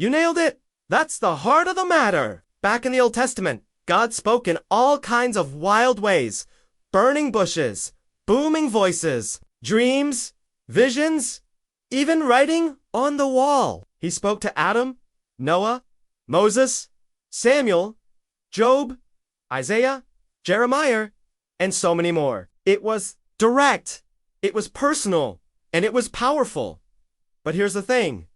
You nailed it! That's the heart of the matter! Back in the Old Testament, God spoke in all kinds of wild ways burning bushes, booming voices, dreams, visions, even writing on the wall. He spoke to Adam, Noah, Moses, Samuel, Job, Isaiah, Jeremiah, and so many more. It was direct, it was personal, and it was powerful. But here's the thing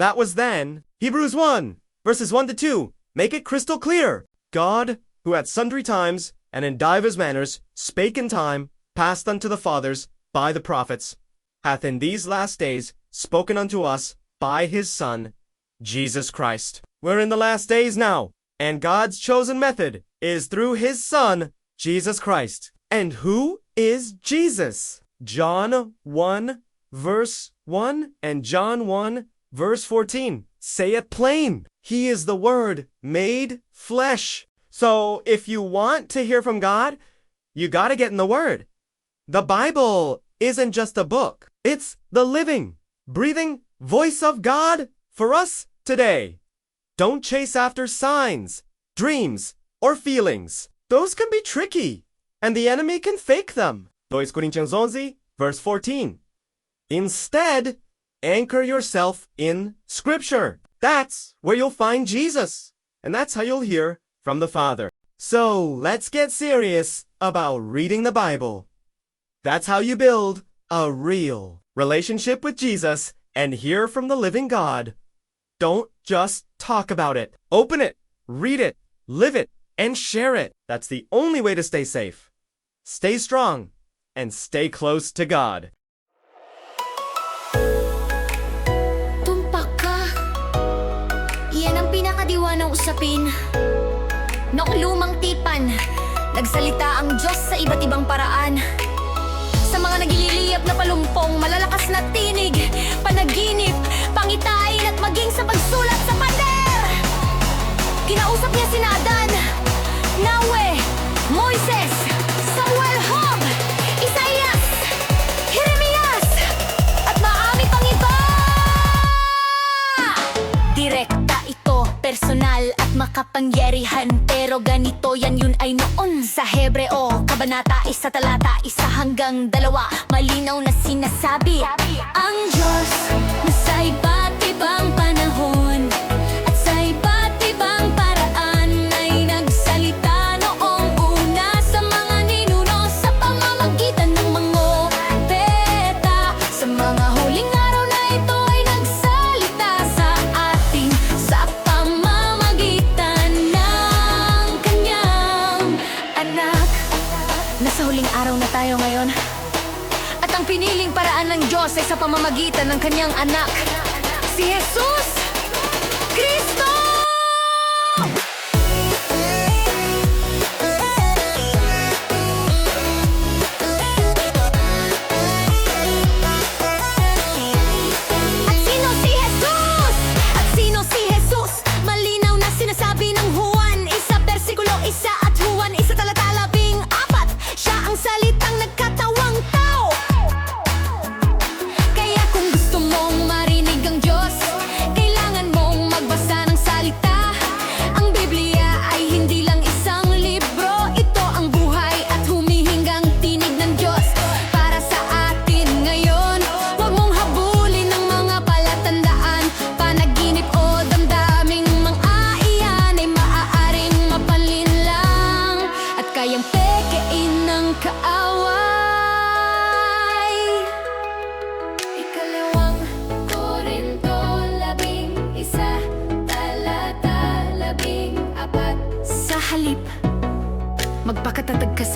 that was then. Hebrews 1, verses 1 to 2, make it crystal clear. God, who at sundry times and in divers manners spake in time, past unto the fathers by the prophets, hath in these last days spoken unto us by his Son, Jesus Christ. We're in the last days now, and God's chosen method is through his Son, Jesus Christ. And who is Jesus? John 1, verse 1 and John 1, verse 14 say it plain. He is the Word made flesh. So if you want to hear from God, you gotta get in the Word. The Bible isn't just a book, it's the living, breathing voice of God for us today. Don't chase after signs, dreams, or feelings. Those can be tricky, and the enemy can fake them. 2 Coríntios 11, verse 14. Instead, anchor yourself in Scripture. That's where you'll find Jesus, and that's how you'll hear from the Father. So let's get serious about reading the Bible. That's how you build a real relationship with Jesus and hear from the living God. Don't just talk about it. Open it, read it, live it, and share it. That's the only way to stay safe. Stay strong and stay close to God. Usapin. Noong lumang tipan, nagsalita ang Diyos sa iba't ibang paraan. Sa mga nagililiyap na palumpong, malalakas na tinig, makapangyarihan Pero ganito yan yun ay noon. Sa Hebreo, Kabanata, isa talata, isa hanggang dalawa Malinaw na sinasabi Ang Diyos na sa iba't ibang ng Diyos ay sa pamamagitan ng kanyang anak Si Jesus Kristo!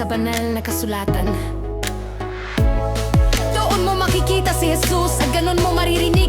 Sa banal na kasulatan. Doon mo makikita si Jesus At ganun mo maririnig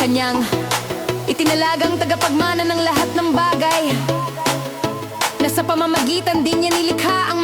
kanyang itinalagang tagapagmana ng lahat ng bagay. Na sa pamamagitan din niya nilikha ang